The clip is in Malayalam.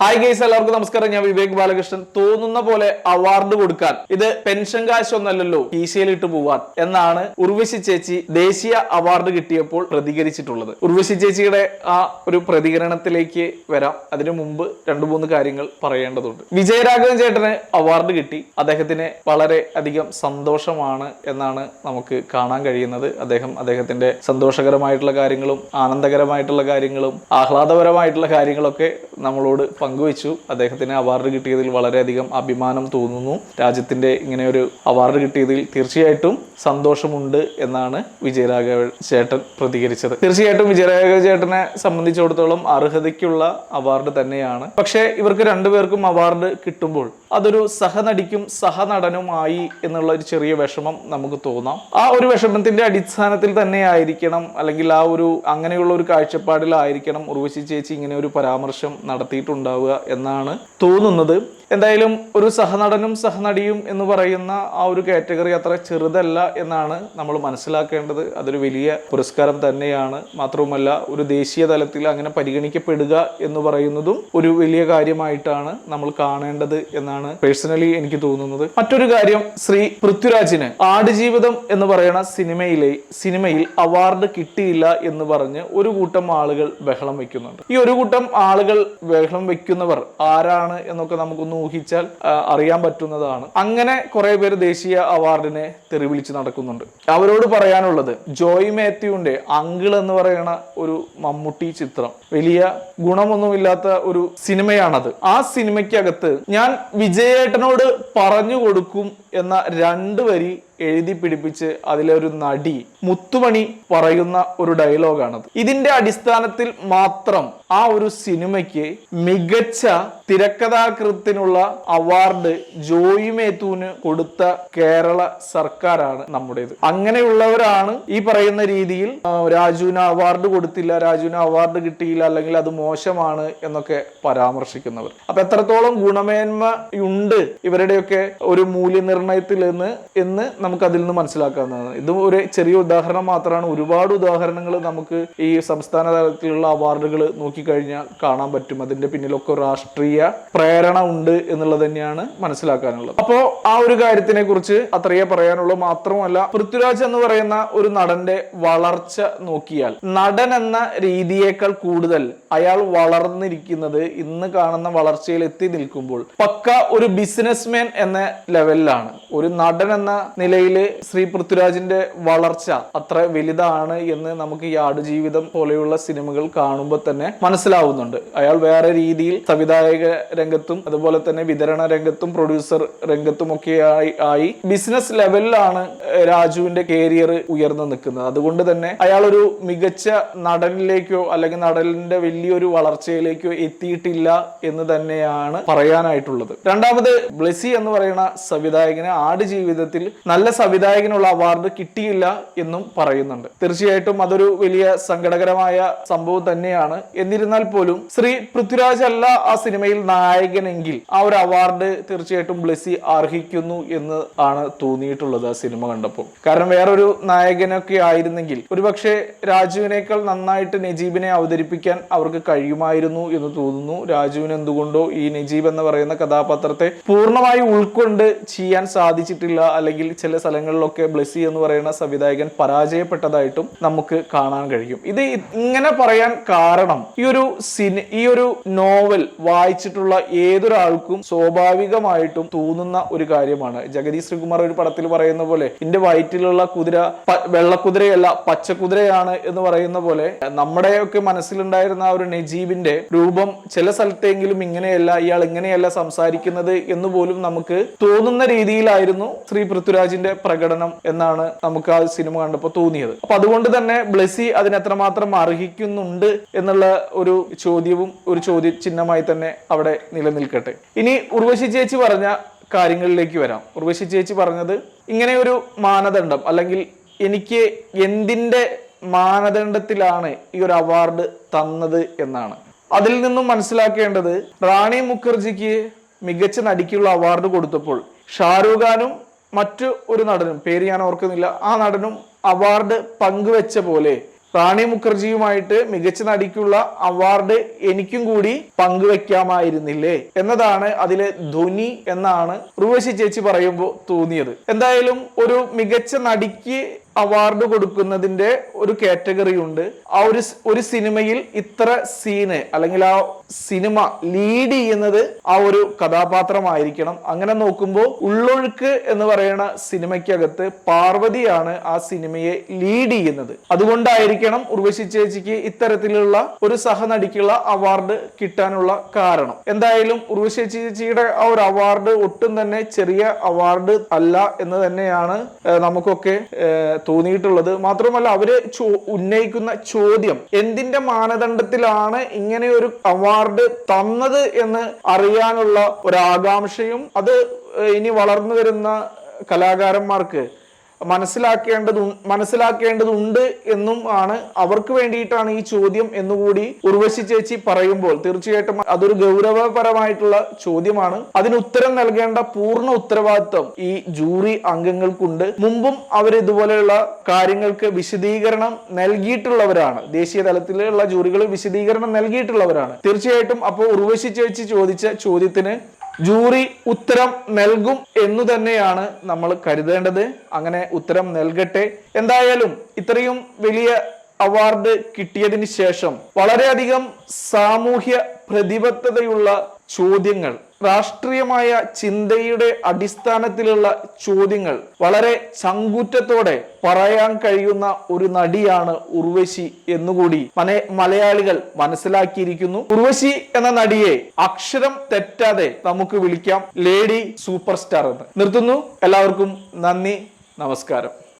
ഹായ് ഗൈസ് എല്ലാവർക്കും നമസ്കാരം. ഞാൻ വിവേക് ബാലകൃഷ്ണൻ. തോന്നുന്ന പോലെ അവാർഡ് കൊടുക്കാൻ. ഇത് പെൻഷൻ കാശ് ഒന്നല്ലല്ലോ കീശയിലിട്ട് പോവാൻ എന്നാണ് ഉർവശി ചേച്ചി ദേശീയ അവാർഡ് കിട്ടിയപ്പോൾ പ്രതികരിച്ചിട്ടുള്ളത്. ഉർവശി ചേച്ചിയുടെ ആ ഒരു പ്രതികരണത്തിലേക്ക് വരാം. അതിനു മുമ്പ് രണ്ടു മൂന്ന് കാര്യങ്ങൾ പറയേണ്ടതുണ്ട്. വിജയരാഘവൻ ചേട്ടന് അവാർഡ് കിട്ടി. അദ്ദേഹത്തിന് വളരെ അധികം സന്തോഷമാണ് എന്നാണ് നമുക്ക് കാണാൻ കഴിയുന്നത്. അദ്ദേഹം അദ്ദേഹത്തിന്റെ സന്തോഷകരമായിട്ടുള്ള കാര്യങ്ങളും ആനന്ദകരമായിട്ടുള്ള കാര്യങ്ങളും ആഹ്ലാദപരമായിട്ടുള്ള കാര്യങ്ങളൊക്കെ നമ്മളോട് പങ്കുവച്ചു. അദ്ദേഹത്തിന് അവാർഡ് കിട്ടിയതിൽ വളരെയധികം അഭിമാനം തോന്നുന്നു. രാജ്യത്തിന്റെ ഇങ്ങനെ ഒരു അവാർഡ് കിട്ടിയതിൽ തീർച്ചയായിട്ടും സന്തോഷമുണ്ട് എന്നാണ് വിജയരാഘവ ചേട്ടൻ പ്രതികരിച്ചത്. തീർച്ചയായിട്ടും വിജയരാഘവ ചേട്ടനെ സംബന്ധിച്ചിടത്തോളം അർഹതയ്ക്കുള്ള അവാർഡ് തന്നെയാണ്. പക്ഷേ ഇവർക്ക് രണ്ടുപേർക്കും അവാർഡ് കിട്ടുമ്പോൾ അതൊരു സഹനടിക്കും സഹനടനുമായി എന്നുള്ള ഒരു ചെറിയ വിഷമം നമുക്ക് തോന്നാം. ആ ഒരു വിഷമത്തിന്റെ അടിസ്ഥാനത്തിൽ തന്നെ ആയിരിക്കണം അല്ലെങ്കിൽ ആ ഒരു അങ്ങനെയുള്ള ഒരു കാഴ്ചപ്പാടിലായിരിക്കണം ഉർവശി ചേച്ചി ഇങ്ങനെ ഒരു പരാമർശം നടത്തിയിട്ടുണ്ടാവുക എന്നാണ് തോന്നുന്നത്. എന്തായാലും ഒരു സഹനടനും സഹനടിയും എന്ന് പറയുന്ന ആ ഒരു കാറ്റഗറി അത്ര ചെറുതല്ല എന്നാണ് നമ്മൾ മനസ്സിലാക്കേണ്ടത്. അതൊരു വലിയ പുരസ്കാരം തന്നെയാണ്. മാത്രവുമല്ല ഒരു ദേശീയ തലത്തിൽ അങ്ങനെ പരിഗണിക്കപ്പെടുക എന്ന് പറയുന്നതും ഒരു വലിയ കാര്യമായിട്ടാണ് നമ്മൾ കാണേണ്ടത് എന്നാണ് പേഴ്സണലി എനിക്ക് തോന്നുന്നത്. മറ്റൊരു കാര്യം ശ്രീ പൃഥ്വിരാജിന് ആടുജീവിതം എന്ന് പറയുന്ന സിനിമയിലെ സിനിമയിൽ അവാർഡ് കിട്ടിയില്ല എന്ന് പറഞ്ഞ് ഒരു കൂട്ടം ആളുകൾ ബഹളം വെക്കുന്നുണ്ട്. ഈ ഒരു കൂട്ടം ആളുകൾ ബഹളം വെക്കുന്നവർ ആരാണ് എന്നൊക്കെ നമുക്കൊന്ന് ഊഹിച്ചാൽ അറിയാൻ പറ്റുന്നതാണ്. അങ്ങനെ കുറെ പേര് ദേശീയ അവാർഡിനെ തെറിവിളിച്ച് നടക്കുന്നുണ്ട്. അവരോട് പറയാനുള്ളത് ജോയ് മാത്യുവിന്റെ അങ്കിൾ എന്ന് പറയുന്ന ഒരു മമ്മൂട്ടി ചിത്രം. വലിയ ഗുണമൊന്നുമില്ലാത്ത ഒരു സിനിമയാണത്. ആ സിനിമയ്ക്കകത്ത് ഞാൻ വിജയേട്ടനോട് പറഞ്ഞു കൊടുക്കും എന്ന രണ്ട് വരി എഴുതി പിടിപ്പിച്ച് അതിലൊരു നടി മുത്തുമണി പറയുന്ന ഒരു ഡയലോഗാണത്. ഇതിന്റെ അടിസ്ഥാനത്തിൽ മാത്രം ആ ഒരു സിനിമയ്ക്ക് മികച്ച തിരക്കഥാകൃത്തിനുള്ള അവാർഡ് ജോയി മേത്തുവിന് കൊടുത്ത കേരള സർക്കാരാണ് നമ്മുടേത്. അങ്ങനെയുള്ളവരാണ് ഈ പറയുന്ന രീതിയിൽ രാജുവിന് അവാർഡ് കൊടുത്തില്ല രാജുവിന് അവാർഡ് കിട്ടിയില്ല അല്ലെങ്കിൽ അത് മോശമാണ് എന്നൊക്കെ പരാമർശിക്കുന്നവർ. അപ്പൊ എത്രത്തോളം ഗുണമേന്മ ഉണ്ട് ഇവരുടെയൊക്കെ ഒരു മൂല്യനിർണയത്തിൽ എന്ന് എന്ന് നമുക്ക് അതിൽ നിന്ന് മനസ്സിലാക്കാവുന്നതാണ്. ഇത് ഒരു ചെറിയ ഉദാഹരണം മാത്രമാണ്. ഒരുപാട് ഉദാഹരണങ്ങൾ നമുക്ക് ഈ സംസ്ഥാന തലത്തിലുള്ള അവാർഡുകൾ നോക്കിക്കഴിഞ്ഞാൽ കാണാൻ പറ്റും. അതിന്റെ പിന്നിലൊക്കെ രാഷ്ട്രീയ പ്രേരണ ഉണ്ട് എന്നുള്ളത് തന്നെയാണ് മനസ്സിലാക്കാനുള്ളത്. അപ്പോ ആ ഒരു കാര്യത്തിനെ കുറിച്ച് അത്രയേ പറയാനുള്ളൂ. മാത്രമല്ല പൃഥ്വിരാജ് എന്ന് പറയുന്ന ഒരു നടന്റെ വളർച്ച നോക്കിയാൽ നടൻ എന്ന രീതിയേക്കാൾ കൂടുതൽ അയാൾ വളർന്നിരിക്കുന്നത് ഇന്ന് കാണുന്ന വളർച്ചയിൽ എത്തി നിൽക്കുമ്പോൾ പക്ക ഒരു ബിസിനസ്മാൻ എന്ന ലെവലിലാണ്. ഒരു നടൻ എന്ന നിലയിൽ ശ്രീ പൃഥ്വിരാജിന്റെ വളർച്ച അത്ര വലുതാണ് എന്ന് നമുക്ക് ഈ ആടുജീവിതം പോലെയുള്ള സിനിമകൾ കാണുമ്പോൾ തന്നെ മനസ്സിലാവുന്നുണ്ട്. അയാൾ വേറെ രീതിയിൽ സംവിധായക രംഗത്തും അതുപോലെ തന്നെ വിതരണ രംഗത്തും പ്രൊഡ്യൂസർ രംഗത്തും ഒക്കെ ആയി ബിസിനസ് ലെവലിലാണ് രാജുവിന്റെ കരിയർ ഉയർന്നു നിൽക്കുന്നത്. അതുകൊണ്ട് തന്നെ അയാൾ ഒരു മികച്ച നടനിലേക്കോ അല്ലെങ്കിൽ നടനിന്റെ വലിയൊരു വളർച്ചയിലേക്കോ എത്തിയിട്ടില്ല എന്ന് തന്നെയാണ് പറയാനായിട്ടുള്ളത്. രണ്ടാമത് ബ്ലെസി എന്ന് പറയുന്ന സംവിധായകന് ആട് ജീവിതത്തിൽ നല്ല സംവിധായകനുള്ള അവാർഡ് കിട്ടിയില്ല എന്നും പറയുന്നുണ്ട്. തീർച്ചയായിട്ടും അതൊരു വലിയ സങ്കടകരമായ സംഭവം തന്നെയാണ്. എന്നിരുന്നാൽ പോലും ശ്രീ പൃഥ്വിരാജ് അല്ല ആ സിനിമയിൽ നായകനെങ്കിൽ ആ ഒരു അവാർഡ് തീർച്ചയായിട്ടും ബ്ലെസി അർഹിക്കുന്നു എന്ന് ആണ് തോന്നിയിട്ടുള്ളത് ആ സിനിമ കണ്ടപ്പോൾ. കാരണം വേറൊരു നായകനൊക്കെ ആയിരുന്നെങ്കിൽ ഒരുപക്ഷെ രാജുവിനേക്കാൾ നന്നായിട്ട് നജീബിനെ അവതരിപ്പിക്കാൻ അവർക്ക് കഴിയുമായിരുന്നു എന്ന് തോന്നുന്നു. രാജുവിന് എന്തുകൊണ്ടോ ഈ നജീബ് എന്ന് പറയുന്ന കഥാപാത്രത്തെ പൂർണമായി ഉൾക്കൊണ്ട് ചെയ്യാൻ സാധിച്ചിട്ടില്ല അല്ലെങ്കിൽ ചില സ്ഥലങ്ങളിലൊക്കെ ബ്ലെസ്സി എന്ന് പറയുന്ന സംവിധായകൻ പരാജയപ്പെട്ടതായിട്ടും നമുക്ക് കാണാൻ കഴിയും. ഇത് ഇങ്ങനെ പറയാൻ കാരണം ഈ ഒരു സിനി ഈ ഒരു നോവൽ വായിച്ചിട്ടുള്ള ഏതൊരാൾക്കും സ്വാഭാവികമായിട്ടും തോന്നുന്ന ഒരു കാര്യമാണ്. ജഗതി ശ്രീകുമാർ ഒരു പടത്തിൽ പറയുന്ന പോലെ എന്റെ വയറ്റിലുള്ള കുതിര വെള്ളക്കുതിരയല്ല പച്ചക്കുതിരയാണ് എന്ന് പറയുന്ന പോലെ നമ്മുടെയൊക്കെ മനസ്സിലുണ്ടായിരുന്ന ആ ഒരു നജീബിന്റെ രൂപം ചില സ്ഥലത്തെങ്കിലും ഇങ്ങനെയല്ല ഇയാൾ ഇങ്ങനെയല്ല സംസാരിക്കുന്നത് എന്ന് പോലും നമുക്ക് തോന്നുന്ന രീതിയിലായിരുന്നു ശ്രീ പൃഥ്വിരാജിന്റെ പ്രകടനം എന്നാണ് നമുക്ക് ആ സിനിമ കണ്ടപ്പോൾ തോന്നിയത്. അപ്പൊ അതുകൊണ്ട് തന്നെ ബ്ലെസി അതിനെത്രമാത്രം അർഹിക്കുന്നുണ്ട് എന്നുള്ള ഒരു ചോദ്യവും ഒരു ചോദ്യ ചിഹ്നമായി തന്നെ അവിടെ നിലനിൽക്കട്ടെ. ഇനി ഉർവശി ചേച്ചി പറഞ്ഞ കാര്യങ്ങളിലേക്ക് വരാം. ഉർവശി ചേച്ചി പറഞ്ഞത് ഇങ്ങനെ ഒരു മാനദണ്ഡം അല്ലെങ്കിൽ എനിക്ക് എന്തിന്റെ മാനദണ്ഡത്തിലാണ് ഈ ഒരു അവാർഡ് തന്നത് എന്നാണ്. അതിൽ നിന്നും മനസ്സിലാക്കേണ്ടത് റാണി മുഖർജിക്ക് മികച്ച നടിക്കുള്ള അവാർഡ് കൊടുത്തപ്പോൾ ഷാരൂഖ് ഖാനും മറ്റു ഒരു നടനും പേര് ഞാൻ ഓർക്കുന്നില്ല ആ നടനും അവാർഡ് പങ്കുവെച്ച പോലെ റാണി മുഖർജിയുമായിട്ട് മികച്ച നടിക്കുള്ള അവാർഡ് എനിക്കും കൂടി പങ്കുവെക്കാമായിരുന്നില്ലേ? എന്നതാണ് അതിലെ ധ്വനി എന്നാണ് ഉർവശി ചേച്ചി പറയുമ്പോൾ തോന്നിയത്. എന്തായാലും ഒരു മികച്ച നടിക്ക് അവാർഡ് കൊടുക്കുന്നതിന്റെ ഒരു കാറ്റഗറി ഉണ്ട്. ആ ഒരു ഒരു സിനിമയിൽ ഇത്ര സീന് അല്ലെങ്കിൽ ആ സിനിമ ലീഡ് ചെയ്യുന്നത് ആ ഒരു കഥാപാത്രമായിരിക്കണം. അങ്ങനെ നോക്കുമ്പോൾ ഉള്ളൊഴുക്ക് എന്ന് പറയുന്ന സിനിമയ്ക്കകത്ത് പാർവതിയാണ് ആ സിനിമയെ ലീഡ് ചെയ്യുന്നത്. അതുകൊണ്ടായിരിക്കണം ഉർവശി ചേച്ചിക്ക് ഇത്തരത്തിലുള്ള ഒരു സഹനടിക്കുള്ള അവാർഡ് കിട്ടാനുള്ള കാരണം. എന്തായാലും ഉർവശി ചേച്ചിയുടെ ആ ഒരു അവാർഡ് ഒട്ടും തന്നെ ചെറിയ അവാർഡ് അല്ല എന്ന് തന്നെയാണ് നമുക്കൊക്കെ തോന്നിയിട്ടുള്ളത്. മാത്രമല്ല അവർ ഉന്നയിക്കുന്ന ചോദ്യം എന്തിന്റെ മാനദണ്ഡത്തിലാണ് ഇങ്ങനെ ഒരു അവാർഡ് തന്നത് എന്ന് അറിയാനുള്ള ഒരു ആകാംക്ഷയും അത് ഇനി വളർന്നു വരുന്ന കലാകാരന്മാർക്ക് മനസ്സിലാക്കേണ്ടത് മനസ്സിലാക്കേണ്ടതുണ്ട് എന്നും ആണ് അവർക്ക് വേണ്ടിയിട്ടാണ് ഈ ചോദ്യം എന്നുകൂടി ഉർവശി ചേച്ചി പറയുമ്പോൾ തീർച്ചയായിട്ടും അതൊരു ഗൗരവപരമായിട്ടുള്ള ചോദ്യമാണ്. അതിന് ഉത്തരം നൽകേണ്ട പൂർണ ഉത്തരവാദിത്വം ഈ ജൂറി അംഗങ്ങൾക്കുണ്ട്. മുമ്പും അവർ ഇതുപോലെയുള്ള കാര്യങ്ങൾക്ക് വിശദീകരണം നൽകിയിട്ടുള്ളവരാണ്. ദേശീയ തലത്തിലുള്ള ജൂറികൾ വിശദീകരണം നൽകിയിട്ടുള്ളവരാണ്. തീർച്ചയായിട്ടും അപ്പോൾ ഉർവശി ചേച്ചി ചോദിച്ച ചോദ്യത്തിന് ജൂറി ഉത്തരം നൽകും എന്നു തന്നെയാണ് നമ്മൾ കരുതേണ്ടത്. അങ്ങനെ ഉത്തരം നൽകട്ടെ. എന്തായാലും ഇത്രയും വലിയ അവാർഡ് കിട്ടിയതിന് ശേഷം വളരെയധികം സാമൂഹ്യ പ്രതിബദ്ധതയുള്ള ചോദ്യങ്ങൾ രാഷ്ട്രീയമായ ചിന്തയുടെ അടിസ്ഥാനത്തിലുള്ള ചോദ്യങ്ങൾ വളരെ ചങ്കൂറ്റത്തോടെ പറയാൻ കഴിയുന്ന ഒരു നടിയാണ് ഉർവശി എന്നുകൂടി മന മലയാളികൾ മനസ്സിലാക്കിയിരിക്കുന്നു. ഉർവശി എന്ന നടിയെ അക്ഷരം തെറ്റാതെ നമുക്ക് വിളിക്കാം. ലേഡി സൂപ്പർ സ്റ്റാർ എന്ന്. നിർത്തുന്നു. എല്ലാവർക്കും നന്ദി. നമസ്കാരം.